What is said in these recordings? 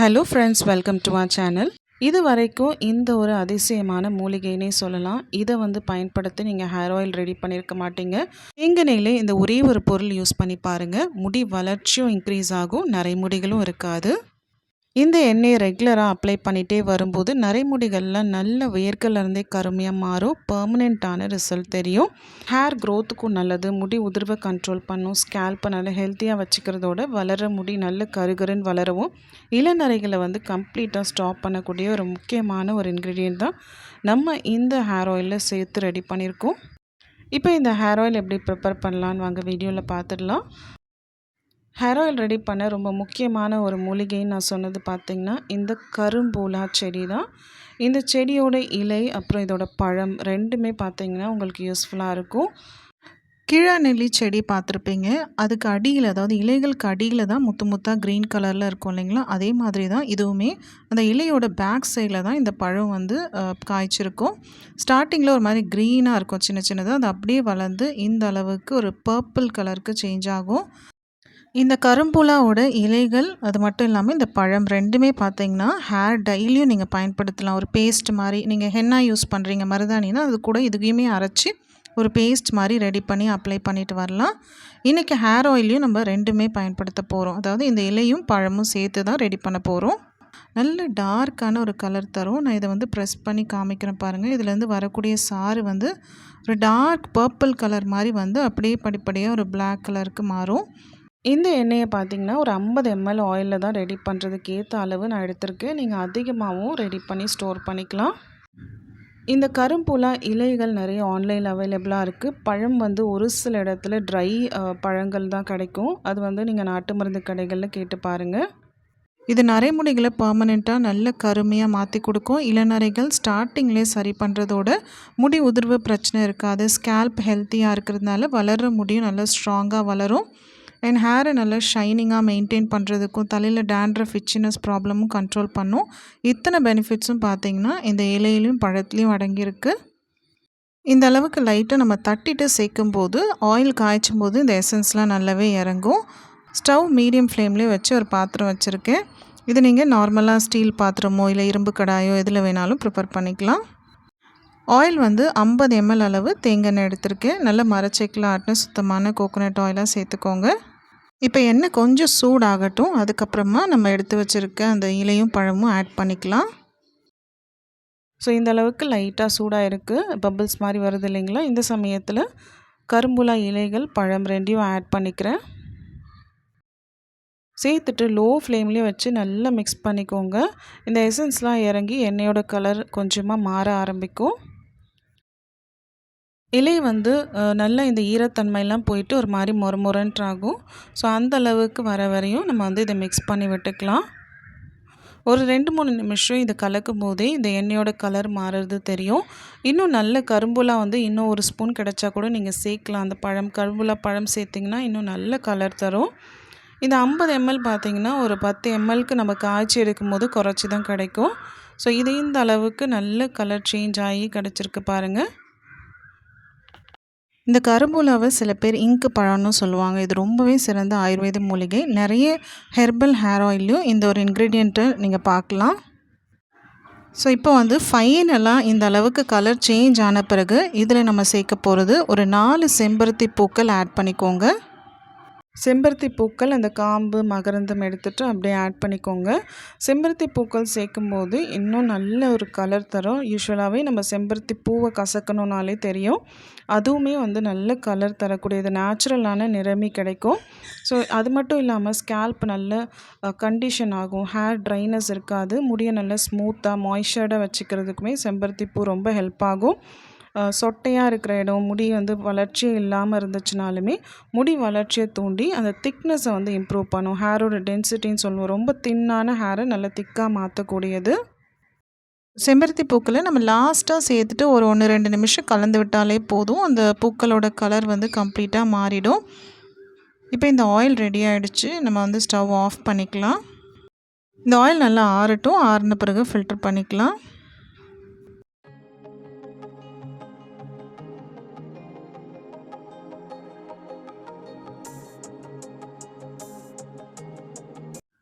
Hello friends welcome to my channel இது வரைக்கும் இந்த ஒரு அதிசயமான மூலிகைனே சொல்லலாம். இதை வந்து பயன்படுத்தி நீங்கள் ஹேர் ஆயில் ரெடி பண்ணியிருக்க மாட்டீங்க. எங்கனையிலே இந்த ஒரே ஒரு பொருள் யூஸ் பண்ணி பாருங்கள் முடி வளர்ச்சியும் இன்க்ரீஸ் ஆகும். நரைமுடிகளும் இருக்காது. இந்த எண்ணெயை ரெகுலராக அப்ளை பண்ணிகிட்டே வரும்போது நரைமுடிகள்லாம் நல்ல வேர்க்கலேருந்தே கருமையாக மாறும். பர்மனெண்ட்டான ரிசல்ட் தெரியும். ஹேர் க்ரோத்துக்கும் நல்லது. முடி உதிர்வை கண்ட்ரோல் பண்ணும். ஸ்கேல்ப்பை நல்லா ஹெல்த்தியாக வச்சுக்கிறதோட வளர முடி நல்ல கருகருன்னு வளரவும். இளநரைகளை வந்து கம்ப்ளீட்டாக ஸ்டாப் பண்ணக்கூடிய ஒரு முக்கியமான ஒரு இன்க்ரீடியன்ட் தான் நம்ம இந்த ஹேர் ஆயிலில் சேர்த்து ரெடி பண்ணியிருக்கோம். இப்போ இந்த ஹேர் ஆயில் எப்படி ப்ரிப்பேர் பண்ணலான்னு வாங்க வீடியோவில் பார்த்துடலாம். ஹேர் ஆயில் ரெடி பண்ண ரொம்ப முக்கியமான ஒரு மூலிகைன்னு நான் சொன்னது பார்த்திங்கன்னா இந்த கரும்பூலா செடி தான். இந்த செடியோட இலை அப்புறம் இதோட பழம் ரெண்டுமே பார்த்திங்கன்னா உங்களுக்கு யூஸ்ஃபுல்லாக இருக்கும். கிழா நெல்லி செடி பார்த்துருப்பீங்க. அதுக்கு அடியில் அதாவது இலைகளுக்கு அடியில் தான் முத்து முத்தாக க்ரீன் கலரில் இருக்கும் இல்லைங்களா? அதே மாதிரி தான் இதுவுமே அந்த இலையோட பேக் சைடில் தான் இந்த பழம் வந்து காய்ச்சிருக்கும். ஸ்டார்டிங்கில் ஒரு மாதிரி க்ரீனாக இருக்கும் சின்ன சின்னதாக அது அப்படியே வளர்ந்து இந்த அளவுக்கு ஒரு பர்பிள் கலருக்கு சேஞ்ச் ஆகும். இந்த கரும்புலாவோட இலைகள் அது மட்டும் இல்லாமல் இந்த பழம் ரெண்டுமே பார்த்தீங்கன்னா ஹேர் டெய்லியும் நீங்கள் பயன்படுத்தலாம். ஒரு பேஸ்ட் மாதிரி நீங்கள் ஹென்னா யூஸ் பண்ணுறீங்க மருதாணினா அது கூட இதுக்குமே அரைச்சி ஒரு பேஸ்ட் மாதிரி ரெடி பண்ணி அப்ளை பண்ணிட்டு வரலாம். இன்றைக்கி ஹேர் ஆயிலையும் நம்ம ரெண்டுமே பயன்படுத்த போகிறோம் அதாவது இந்த இலையும் பழமும் சேர்த்து தான் ரெடி பண்ண போகிறோம் நல்ல டார்க்கான ஒரு கலர் தரும். நான் இதை வந்து ப்ரெஸ் பண்ணி காமிக்கிறேன் பாருங்கள் இதுலேருந்து வரக்கூடிய சாறு வந்து ஒரு டார்க் பர்பிள் கலர் மாதிரி வந்து அப்படியே படிப்படியாக ஒரு பிளாக் கலருக்கு மாறும். இந்த எண்ணெயை பார்த்தீங்கன்னா ஒரு ஐம்பது எம்எல் ஆயிலில் தான் ரெடி பண்ணுறதுக்கு ஏற்ற அளவு நான் எடுத்திருக்கேன். நீங்கள் அதிகமாகவும் ரெடி பண்ணி ஸ்டோர் பண்ணிக்கலாம். இந்த கரும்புலா இலைகள் நிறைய ஆன்லைனில் அவைலபிளாக இருக்குது பழம் வந்து ஒரு சில இடத்துல ட்ரை பழங்கள் தான் கிடைக்கும். அது வந்து நீங்கள் நாட்டு மருந்து கடைகளில் கேட்டு பாருங்கள் இது நரைமுடிகளை பர்மனெண்ட்டாக நல்ல கருமையாக மாற்றி கொடுக்கும். இளநரைகள் ஸ்டார்டிங்லேயே சரி பண்ணுறதோட முடி உதிர்வு பிரச்சனை இருக்காது. ஸ்கேல்ப் ஹெல்த்தியாக இருக்கிறதுனால வளர்கிற முடியும். நல்லா ஸ்ட்ராங்காக வளரும். அண்ட் ஹேரை நல்லா ஷைனிங்காக மெயின்டைன் பண்ணுறதுக்கும் தலையில் டேண்ட்ரஃப் இச்சினஸ் ப்ராப்ளமும் கண்ட்ரோல் பண்ணும். இத்தனை பெனிஃபிட்ஸும் பார்த்திங்கன்னா இந்த இலையிலையும் பழத்துலேயும் அடங்கியிருக்கு. இந்த அளவுக்கு லைட்டாக நம்ம தட்டிட்டு சேர்க்கும் போது ஆயில் காய்ச்சும் போது இந்த எசன்ஸ்லாம் நல்லாவே இறங்கும். ஸ்டவ் மீடியம் ஃப்ளேம்லேயே வச்சு ஒரு பாத்திரம் வச்சுருக்கேன். இது நீங்கள் நார்மலாக ஸ்டீல் பாத்திரமோ இல்லை இரும்பு கடாயோ எதில் வேணாலும் ப்ரிப்பேர் பண்ணிக்கலாம். ஆயில் வந்து ஐம்பது எம்எல் அளவு தேங்காய் எடுத்திருக்கேன். நல்லா மரச்செக்கில் ஆட்டின சுத்தமான கோகோனட் ஆயிலாக சேர்த்துக்கோங்க. இப்போ எண்ணெய் கொஞ்சம் சூடாகட்டும். அதுக்கப்புறமா நம்ம எடுத்து வச்சுருக்க அந்த இலையும் பழமும் ஆட் பண்ணிக்கலாம். ஸோ இந்த அளவுக்கு லைட்டாக சூடாக இருக்குது பபிள்ஸ் மாதிரி வருது இல்லைங்களா? இந்த சமயத்தில் கரும்புலா இலைகள் பழம் ரெண்டையும் ஆட் பண்ணிக்கிறேன். சேர்த்துட்டு லோ ஃப்ளேம்லேயே வச்சு நல்லா மிக்ஸ் பண்ணிக்கோங்க. இந்த எசன்ஸ்லாம் இறங்கி எண்ணெயோட கலர் கொஞ்சமாக மாற ஆரம்பிக்கும். இலை வந்து நல்லா இந்த ஈரத்தன்மையெல்லாம் போயிட்டு ஒரு மாதிரி மொர மொரன்ட்டு ஆகும் ஸோ அந்த அளவுக்கு வர வரையும் நம்ம வந்து இதை மிக்ஸ் பண்ணி விட்டுக்கலாம். ஒரு ரெண்டு மூணு நிமிஷம் இதை கலக்கும் போதே இந்த எண்ணெயோட கலர் மாறுறது தெரியும். இன்னும் நல்ல கரும்புலா வந்து இன்னும் ஒரு ஸ்பூன் கிடைச்சா கூட நீங்கள் சேர்க்கலாம். அந்த பழம் கரும்புலா பழம் சேர்த்திங்கன்னா இன்னும் நல்ல கலர் தரும். இந்த ஐம்பது எம்எல் பார்த்திங்கன்னா ஒரு பத்து எம்எல்க்கு நம்ம காய்ச்சி எடுக்கும் போது குறைச்சி தான் கிடைக்கும். ஸோ இது இந்த அளவுக்கு நல்ல கலர் சேஞ்ச் ஆகி கிடச்சிருக்கு பாருங்கள் இந்த கரும்புலாவை சில பேர் இங்கு பழம்னு சொல்லுவாங்க. இது ரொம்பவே சிறந்த ஆயுர்வேத மூலிகை. நிறைய ஹெர்பல் ஹேர் ஆயிலையும் இந்த ஒரு இன்க்ரீடியண்ட்டை நீங்கள் பார்க்கலாம். ஸோ இப்போ வந்து ஃபைனலாக இந்த அளவுக்கு கலர் சேஞ்ச் ஆன பிறகு இதில் நம்ம சேர்க்க போகிறது ஒரு நாலு செம்பருத்தி பூக்கள் ஆட் பண்ணிக்கோங்க. செம்பருத்தி பூக்கள் அந்த காம்பு மகரந்தம் எடுத்துகிட்டு அப்படியே ஆட் பண்ணிக்கோங்க. செம்பருத்தி பூக்கள் சேர்க்கும்போது இன்னும் நல்ல ஒரு கலர் தரும். யூஸ்வலாகவே நம்ம செம்பருத்தி பூவை கசக்கணுன்னாலே தெரியும். அதுவுமே வந்து நல்ல கலர் தரக்கூடியது நேச்சுரலான நிறமி கிடைக்கும். ஸோ அது மட்டும் இல்லாமல் ஸ்கேல்ப் நல்ல கண்டிஷன் ஆகும். ஹேர் ட்ரைனஸ் இருக்காது. முடியை நல்லா ஸ்மூத்தாக மாய்ஸ்சர்டாக வச்சுக்கிறதுக்குமே செம்பருத்தி பூ ரொம்ப ஹெல்ப் ஆகும். சொட்டையாக இருக்கிற இடம் முடி வந்து வளர்ச்சி இல்லாமல் இருந்துச்சுனாலுமே முடி வளர்ச்சியை தூண்டி அந்த திக்னஸை வந்து இம்ப்ரூவ் பண்ணும். ஹேரோட டென்சிட்டின்னு சொல்லுவோம். ரொம்ப தின்னான ஹேரை நல்லா திக்காக மாற்றக்கூடியது செம்பருத்தி பூக்களை நம்ம லாஸ்ட்டாக சேர்த்துட்டு ஒரு ஒன்று ரெண்டு நிமிஷம் கலந்து விட்டாலே போதும். அந்த பூக்களோட கலர் வந்து கம்ப்ளீட்டாக மாறிடும். இப்போ இந்த ஆயில் ரெடி ஆகிடுச்சு நம்ம வந்து ஸ்டவ் ஆஃப் பண்ணிக்கலாம். இந்த ஆயில் நல்லா ஆறட்டும். ஆறின பிறகு ஃபில்டர் பண்ணிக்கலாம்.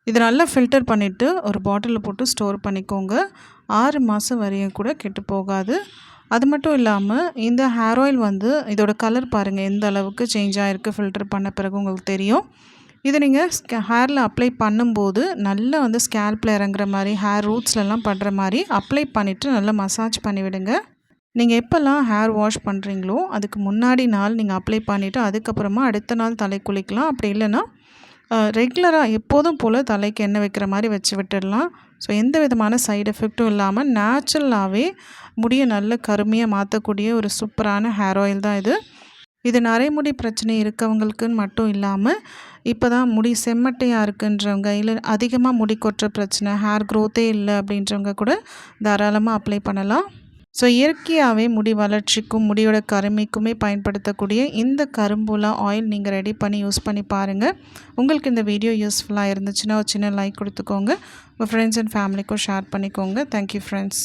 இதை நல்லா ஃபில்டர் பண்ணிவிட்டு ஒரு பாட்டிலில் போட்டு ஸ்டோர் பண்ணிக்கோங்க. ஆறு மாதம் வரையும் கூட கெட்டு போகாது. அது மட்டும் இல்லாமல் இந்த ஹேர் ஆயில் வந்து இதோட கலர் பாருங்கள் எந்த அளவுக்கு சேஞ்ச் ஆகிருக்கு ஃபில்டர் பண்ண பிறகு உங்களுக்கு தெரியும். இதை நீங்கள் ஹேரில் அப்ளை பண்ணும்போது நல்லா வந்து ஸ்கேல்பில் இறங்குற மாதிரி ஹேர் ரூட்ஸ்லலாம் படுற மாதிரி அப்ளை பண்ணிவிட்டு நல்லா மசாஜ் பண்ணிவிடுங்க நீங்கள் எப்போல்லாம் ஹேர் வாஷ் பண்ணுறீங்களோ அதுக்கு முன்னாடி நாள் நீங்கள் அப்ளை பண்ணிவிட்டு அதுக்கப்புறமா அடுத்த நாள் தலை குளிக்கலாம் அப்படி இல்லைன்னா ரெகுலராக எப்போதும் போல் தலைக்கு எண்ணெய் வைக்கிற மாதிரி வச்சு விட்டுடலாம். ஸோ எந்த விதமான சைடு எஃபெக்ட்டும் இல்லாமல் நேச்சுரலாகவே முடியை நல்ல கருமையாக மாற்றக்கூடிய ஒரு சூப்பரான ஹேர் ஆயில் தான் இது. இது நரைமுடி பிரச்சனை இருக்கவங்களுக்குன்னு மட்டும் இல்லாமல் இப்போ தான் முடி செம்மட்டையாக இருக்குன்றவங்க இல்லை அதிகமாக முடி கொட்டுற பிரச்சனை ஹேர் க்ரோத்தே இல்லை அப்படின்றவங்க கூட தாராளமாக அப்ளை பண்ணலாம். ஸோ இயற்கையாகவே முடி வளர்ச்சிக்கும் முடியோட கருமைக்குமே பயன்படுத்தக்கூடிய இந்த கரும்புலா ஆயில் நீங்கள் ரெடி பண்ணி யூஸ் பண்ணி பாருங்கள் உங்களுக்கு இந்த வீடியோ யூஸ்ஃபுல்லாக இருந்துச்சுன்னா ஒரு சின்ன லைக் கொடுத்துக்கோங்க. உங்கள் ஃப்ரெண்ட்ஸ் அண்ட் ஃபேமிலிக்கும் ஷேர் பண்ணிக்கோங்க. Thank you friends